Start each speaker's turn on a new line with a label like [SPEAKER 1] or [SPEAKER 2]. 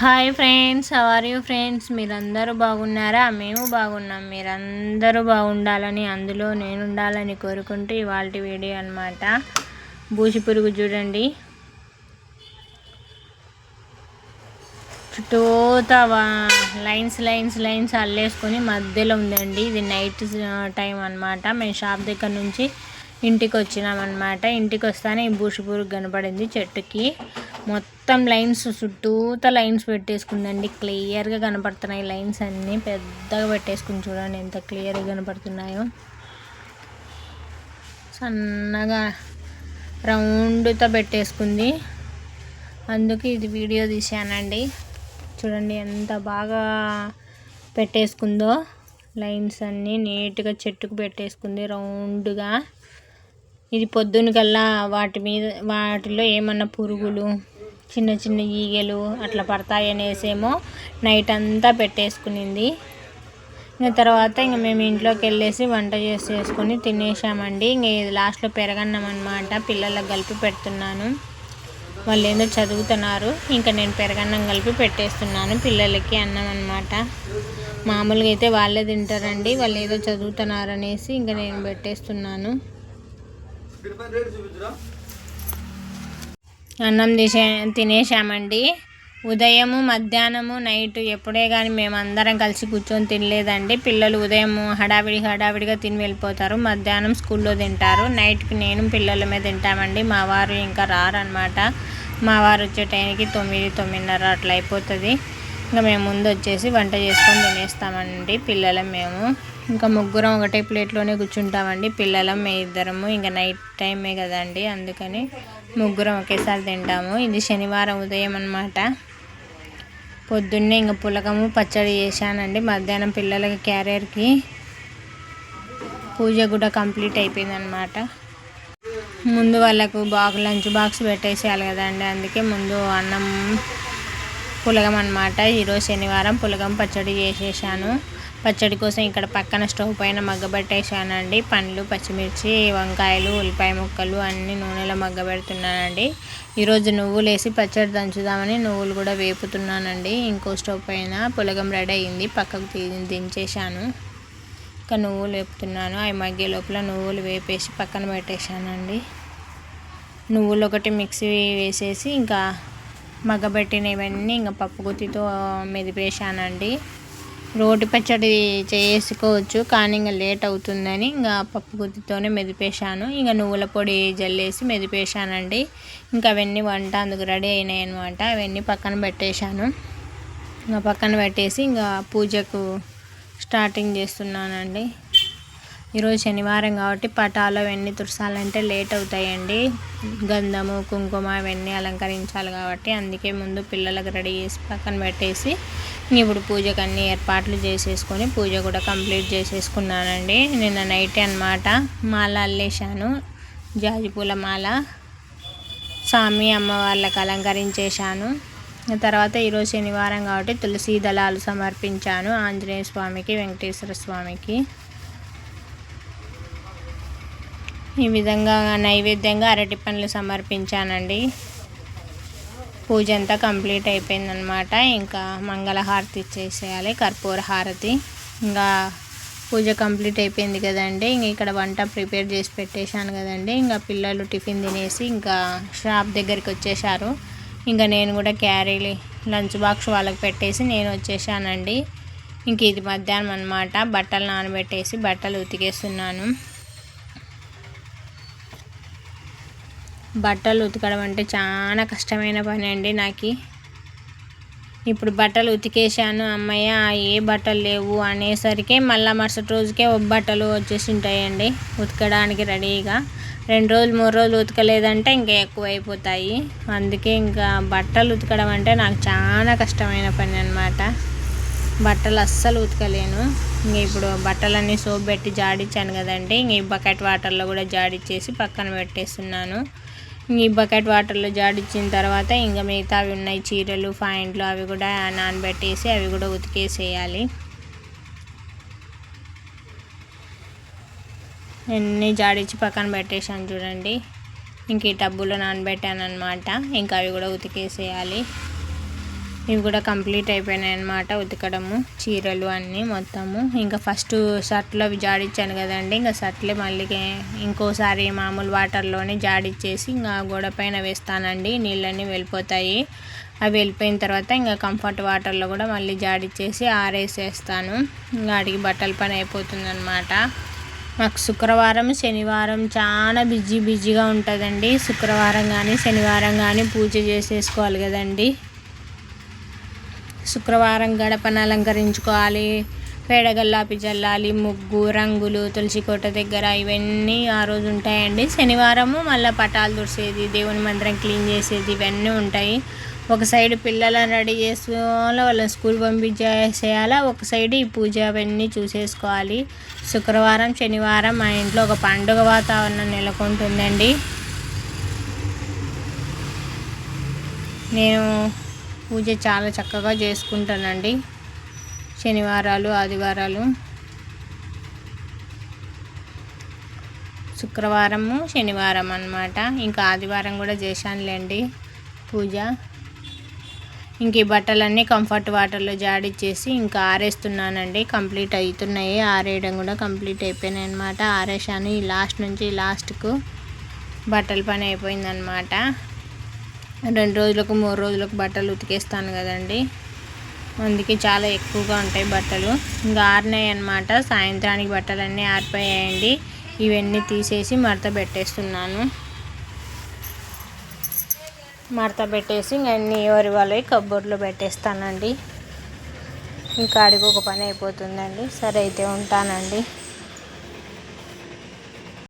[SPEAKER 1] Hi friends are you friends మీరందరూ బాగున్నారా? మేము బాగున్నాం. మీరందరూ బాగుండాలని అందులో నేను ఉండాలని కోరుకుంటూ ఇవాళ వీడియో అనమాట బూసి పురుగు చూడండి. చుట్టూతా లైన్స్ లైన్స్ లైన్స్ అల్లేసుకొని మధ్యలో ఉందండి. ఇది నైట్ టైం అనమాట మేము షాప్ దగ్గర నుంచి ఇంటికి వచ్చినామన్నమాట ఇంటికి వస్తానే ఈ బూసి పురుగు కనపడింది చెట్టుకి. మొత్తం లైన్స్ చుట్టూత లైన్స్ పెట్టేసుకుందండి. క్లియర్గా కనపడుతున్నాయి లైన్స్ అన్నీ. పెద్దగా పెట్టేసుకుని చూడండి ఎంత క్లియర్గా కనపడుతున్నాయో. సన్నగా రౌండ్తో పెట్టేసుకుంది. అందుకే ఇది వీడియో తీసానండి చూడండి ఎంత బాగా పెట్టేసుకుందో. లైన్స్ అన్నీ నీట్గా చెట్టుకు పెట్టేసుకుంది రౌండ్గా. ఇది పొద్దున కల్లా వాటి మీద వాటిలో ఏమన్నా పురుగులు చిన్న చిన్న ఈగలు అట్లా పడతాయనేసేమో నైట్ అంతా పెట్టేసుకునింది. ఇంకా తర్వాత ఇంక మేము ఇంట్లోకి వెళ్ళేసి వంట చేసేసుకొని తినేసామండి. ఇంక ఇది లాస్ట్లో పెరగన్నం అనమాట పిల్లలకు కలిపి పెడుతున్నాను. వాళ్ళు ఏదో చదువుతున్నారు. ఇంకా నేను పెరగన్నం కలిపి పెట్టేస్తున్నాను. పిల్లలకి అన్నం అనమాట మామూలుగా అయితే వాళ్ళే తింటారండి. వాళ్ళు ఏదో చదువుతున్నారు అనేసి ఇంకా నేను పెట్టేస్తున్నాను. అన్నం తీసే తినేసామండి ఉదయము మధ్యాహ్నము నైట్ ఎప్పుడే కానీ మేము అందరం కలిసి కూర్చొని తినలేదండి. పిల్లలు ఉదయం హడావిడి హడావిడిగా తిని వెళ్ళిపోతారు. మధ్యాహ్నం స్కూల్లో తింటారు. నైట్కి నేను పిల్లలమే తింటామండి. మా వారు ఇంకా రారనమాట మా వారు వచ్చే టైంకి తొమ్మిది తొమ్మిదిన్నర అట్లా అయిపోతుంది. ఇంకా మేము ముందు వచ్చేసి వంట చేసుకొని తినేస్తామండి పిల్లలం మేము. ఇంకా ముగ్గురం ఒకటే ప్లేట్లోనే కూర్చుంటామండి. పిల్లలం మే ఇద్దరము. ఇంకా నైట్ టైమే కదండి. అందుకని ముగ్గురం ఒకేసారి తింటాము. ఇది శనివారం ఉదయం అనమాట పొద్దున్నే ఇంకా పులకము పచ్చడి చేశానండి. మధ్యాహ్నం పిల్లలకి క్యారియర్కి పూజ కూడా కంప్లీట్ అయిపోయిందనమాట ముందు వాళ్ళకు బాక్స్ లంచ్ బాక్స్ పెట్టేసేయాలి కదండి. అందుకే ముందు అన్నం పులగం అనమాట ఈరోజు శనివారం పులగం పచ్చడి చేసేసాను. పచ్చడి కోసం ఇక్కడ పక్కన స్టవ్ పైన మగ్గబెట్టేసానండి పండ్లు పచ్చిమిర్చి వంకాయలు ఉల్లిపాయ ముక్కలు అన్నీ నూనెలో మగ్గబెడుతున్నానండి. ఈరోజు నువ్వులు వేసి పచ్చడి దంచుదామని నువ్వులు కూడా వేపుతున్నానండి. ఇంకో స్టవ్ పైన పులగం రెడీ అయింది. పక్కకు దించేశాను. ఇంకా నువ్వులు వేపుతున్నాను. అవి మగ్గే లోపల నువ్వులు వేపేసి పక్కన పెట్టేశానండి. నువ్వులు ఒకటి మిక్సీ వేసేసి ఇంకా మగ్గబెట్టినవన్నీ ఇంకా పప్పు గుత్తితో మెదిపేశానండి. రోటి పచ్చడి చేసుకోవచ్చు కానీ ఇంకా లేట్ అవుతుందని ఇంకా పప్పు గుత్తితోనే మెదిపేశాను. ఇంకా నువ్వుల పొడి జల్లేసి మెదిపేశానండి. ఇంకా అవన్నీ వంట అందుకు రెడీ అయినాయి అనమాట అవన్నీ పక్కన పెట్టేశాను. ఇంకా పక్కన పెట్టేసి ఇంకా పూజకు స్టార్టింగ్ చేస్తున్నానండి. ఈరోజు శనివారం కాబట్టి పటాలు అవన్నీ తుడసాలంటే లేట్ అవుతాయండి. గంధము కుంకుమ అవన్నీ అలంకరించాలి కాబట్టి అందుకే ముందు పిల్లలకు రెడీ చేసి పక్కన పెట్టేసి ఇప్పుడు పూజకు అన్ని ఏర్పాట్లు చేసేసుకొని పూజ కూడా కంప్లీట్ చేసేసుకున్నానండి. నిన్న నైట్ అనమాట మాల అల్లేశాను. జాజిపూల మాల స్వామి అమ్మవార్లకు అలంకరించేశాను. తర్వాత ఈరోజు శనివారం కాబట్టి తులసి దళాలు సమర్పించాను ఆంజనేయ స్వామికి వెంకటేశ్వర స్వామికి. ఈ విధంగా నైవేద్యంగా అరటి పండ్లు సమర్పించానండి. పూజ అంతా కంప్లీట్ అయిపోయిందనమాట ఇంకా మంగళహారతి ఇచ్చేసేయాలి కర్పూర హారతి. ఇంకా పూజ కంప్లీట్ అయిపోయింది కదండి. ఇంక ఇక్కడ వంట ప్రిపేర్ చేసి పెట్టేశాను కదండి. ఇంకా పిల్లలు టిఫిన్ తినేసి ఇంకా షాప్ దగ్గరికి వచ్చేసారు ఇంకా నేను కూడా క్యారీ లంచ్ బాక్స్ వాళ్ళకి పెట్టేసి నేను వచ్చేసానండి ఇంక ఇది మధ్యాహ్నం అనమాట బట్టలు నానబెట్టేసి బట్టలు ఉతికేస్తున్నాను. బట్టలు ఉతకడం అంటే చాలా కష్టమైన పని అండి నాకు. ఇప్పుడు బట్టలు ఉతికేసాను అమ్మయ్య ఏ బట్టలు లేవు అనేసరికి మళ్ళీ మరుసటి రోజుకే బట్టలు వచ్చేసి ఉంటాయండి ఉతకడానికి రెడీగా. రెండు రోజులు మూడు రోజులు ఉతకలేదంటే ఇంకా ఎక్కువ అయిపోతాయి అందుకే ఇంకా బట్టలు ఉతకడం అంటే నాకు చాలా కష్టమైన పని అనమాట బట్టలు అస్సలు ఉతకలేను. ఇంక ఇప్పుడు బట్టలన్నీ సోప్ పెట్టి జాడించాను కదండి ఇంక ఈ బకెట్ వాటర్లో కూడా జాడిచ్చేసి పక్కన పెట్టేస్తున్నాను. ఈ బకెట్ వాటర్లో జాడిచ్చిన తర్వాత ఇంకా మిగతా అవి ఉన్నాయి. చీరలు ఫాయింట్లు అవి కూడా నానబెట్టేసి అవి కూడా ఉతికేసేయాలి. అన్నీ జాడిచ్చి పక్కన పెట్టేసాను చూడండి. ఇంక ఈ టబ్బులో నానబెట్టాను అనమాట ఇంకా అవి కూడా ఉతికేసేయాలి. ఇవి కూడా కంప్లీట్ అయిపోయినాయి అనమాట ఉతకడము చీరలు అన్నీ మొత్తము. ఇంకా ఫస్ట్ షర్ట్లు అవి జాడిచ్చాను కదండి. ఇంకా షర్ట్లే మళ్ళీ ఇంకోసారి మామూలు వాటర్లోనే జాడిచ్చేసి ఇంకా గోడ పైన వేస్తానండి. నీళ్ళన్నీ వెళ్ళిపోతాయి. అవి వెళ్ళిపోయిన తర్వాత ఇంకా కంఫర్ట్ వాటర్లో కూడా మళ్ళీ జాడిచ్చేసి ఆరేసేస్తాను. ఇంకా అడిగి బట్టల పని అయిపోతుంది అనమాట మాకు శుక్రవారం శనివారం చాలా బిజీ బిజీగా ఉంటుందండి. శుక్రవారం కానీ శనివారం కానీ పూజ చేసేసుకోవాలి కదండి. శుక్రవారం గడపను అలంకరించుకోవాలి. పేడగల్లాపి చల్లాలి ముగ్గు రంగులు తులసి కోట దగ్గర ఇవన్నీ ఆ రోజు ఉంటాయండి. శనివారము మళ్ళీ పటాలు తుడిసేది దేవుని మందిరం క్లీన్ చేసేది ఇవన్నీ ఉంటాయి. ఒక సైడ్ పిల్లలను రెడీ చేసుకోవాలి వాళ్ళని స్కూల్ పంపించేసేయాలా ఒక సైడ్ ఈ పూజ అవన్నీ చూసేసుకోవాలి. శుక్రవారం శనివారం మా ఇంట్లో ఒక పండుగ వాతావరణం నెలకొంటుందండి. నేను పూజ చాలా చక్కగా చేసుకుంటానండి. శనివారాలు ఆదివారాలు. శుక్రవారము శనివారం అన్నమాట. ఇంకా ఆదివారం కూడా చేశానులేండి పూజ. ఇంక ఈ బట్టలన్నీ కంఫర్ట్ వాటర్లో జాడిచ్చేసి ఇంకా ఆరేస్తున్నానండి. కంప్లీట్ అవుతున్నాయి ఆరేయడం కూడా కంప్లీట్ అయిపోయినాయి అనమాట ఆరేసాను ఈ లాస్ట్ నుంచి లాస్ట్కు. బట్టల పని అయిపోయిందనమాట రెండు రోజులకు మూడు రోజులకు బట్టలు ఉతికేస్తాను కదండి. అందుకే చాలా ఎక్కువగా ఉంటాయి బట్టలు. ఇంకా ఆరినాయి అనమాట సాయంత్రానికి బట్టలన్నీ ఆరిపోయాయండి. ఇవన్నీ తీసేసి మడత పెట్టేస్తున్నాను. మడత పెట్టేసి ఇంకా అన్ని ఎవరి వాళ్ళవి కబ్బోర్డ్లో పెట్టేస్తానండి. ఇంకా అడిగి ఒక పని అయిపోతుందండి. సరే అయితే ఉంటానండి.